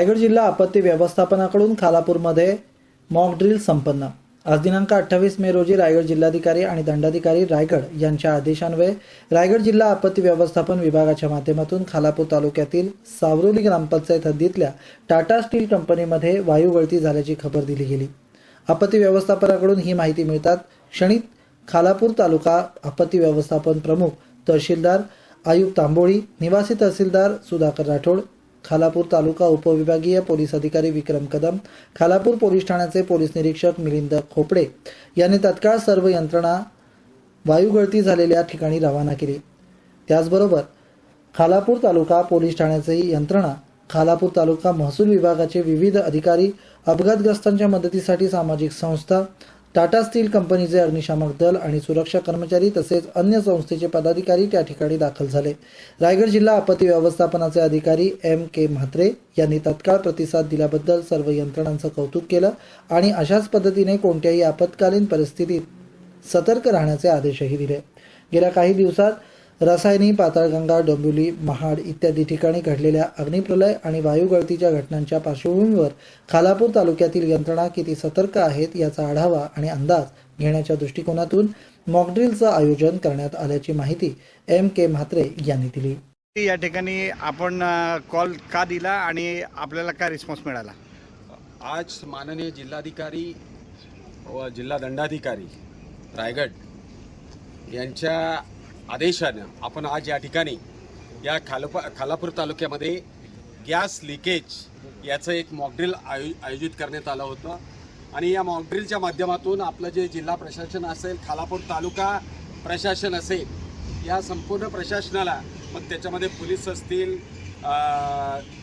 रायगड जिल्हा आपत्ती व्यवस्थापनाकडून खालापूरमध्ये मॉक ड्रिल संपन्न. आज दिनांक अठ्ठावीस मे रोजी रायगड जिल्हाधिकारी आणि दंडाधिकारी रायगड यांच्या आदेशान्वये रायगड जिल्हा आपत्ती व्यवस्थापन विभागाच्या माध्यमातून खालापूर तालुक्यातील सावरोली ग्रामपंचायत हद्दीतल्या टाटा स्टील कंपनीमध्ये वायू गळती झाल्याची खबर दिली गेली. आपत्ती व्यवस्थापनाकडून ही माहिती मिळतात क्षणित खालापूर तालुका आपत्ती व्यवस्थापन प्रमुख तहसीलदार आयुक्त तांबोळी निवासी तहसीलदार सुधाकर राठोड खालापूर तालुका उपविभागीय पोलीस अधिकारी विक्रम कदम खालापूर पोलीस ठाण्याचे पोलीस निरीक्षक मिलिंद खोपडे यांनी तत्काळ सर्व यंत्रणा वायू गळती झालेल्या ठिकाणी रवाना केली. त्याचबरोबर खालापूर तालुका पोलीस ठाण्याचे यंत्रणा खालापूर तालुका महसूल विभागाचे विविध अधिकारी अपघातग्रस्तांच्या मदतीसाठी सामाजिक संस्था टाटा स्टील कंपनीचे अग्निशामक दल आणि सुरक्षा कर्मचारी तसेच अन्य संस्थेचे पदाधिकारी त्या ठिकाणी दाखल झाले. रायगड जिल्हा आपत्ती व्यवस्थापनाचे अधिकारी एम के म्हात्रे यांनी तत्काळ प्रतिसाद दिल्याबद्दल सर्व यंत्रणांचं कौतुक केलं आणि अशाच पद्धतीने कोणत्याही आपत्कालीन परिस्थितीत सतर्क राहण्याचे आदेशही दिले. गेल्या काही दिवसात रसायनी पाताळगंगा डोंबिवली महाड इत्यादी ठिकाणी घडलेल्या अग्निप्रलय आणि वायू गळतीच्या घटनांच्या पार्श्वभूमीवर खालापूर तालुक्यातील यंत्रणा किती सतर्क आहेत याचा आढावा आणि अंदाज घेण्याच्या दृष्टिकोनातून मॉकड्रिलचं आयोजन करण्यात आल्याची माहिती एम के म्हात्रे यांनी दिली. या ठिकाणी आपण कॉल का दिला आणि आपल्याला काय रिस्पॉन्स मिळाला? आज माननीय जिल्हाधिकारी व जिल्हा दंडाधिकारी रायगड यांच्या आदेशानं आपण आज या ठिकाणी या खालप खालापूर तालुक्यामध्ये गॅस लिकेज याचं एक मॉकड्रिल आयो आयोजित करण्यात आलं होतं. आणि या मॉकड्रिलच्या माध्यमातून आपलं जे जिल्हा प्रशासन असेल खालापूर तालुका प्रशासन असेल या संपूर्ण प्रशासनाला मग त्याच्यामध्ये पोलीस असतील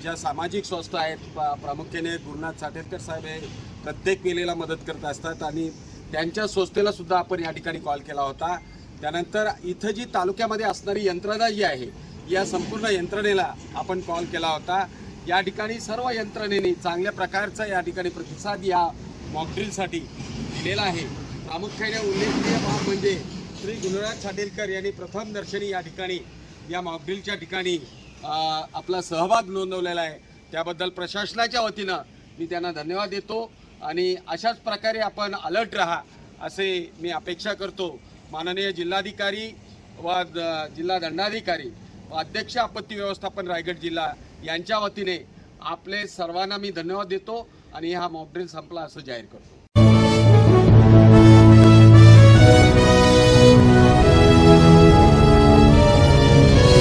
ज्या सामाजिक संस्था आहेत प्रामुख्याने गुरुनाथ साठेरकर साहेब हे प्रत्येक वेळेला मदत करत असतात. आणि त्यांच्या संस्थेलासुद्धा आपण या ठिकाणी कॉल केला होता. त्यानंतर इथं जी तालुक्यामध्ये असणारी यंत्रणा जी आहे या संपूर्ण यंत्रणेला आपण कॉल केला होता. या ठिकाणी सर्व यंत्रणेने चांगल्या प्रकारचा या ठिकाणी प्रतिसाद या मॉकड्रिलसाठी दिलेला आहे. प्रामुख्याने उल्लेखनीय बाब म्हणजे श्री गुणराज साटेलकर यांनी प्रथम दर्शनी या ठिकाणी या मॉकड्रिलच्या ठिकाणी आपला सहभाग नोंदवलेला आहे. त्याबद्दल प्रशासनाच्या वतीनं मी त्यांना धन्यवाद देतो आणि अशाच प्रकारे आपण अलर्ट राहा असे मी अपेक्षा करतो. माननीय जिल्हाधिकारी व द- जिल्हा दंडाधिकारी व अध्यक्ष आपत्ती व्यवस्थापन रायगड जिल्हा यांच्या वतीने आपले सर्वांना मी धन्यवाद देतो आणि हा मॉकड्रिल संपला असं जाहीर करतो.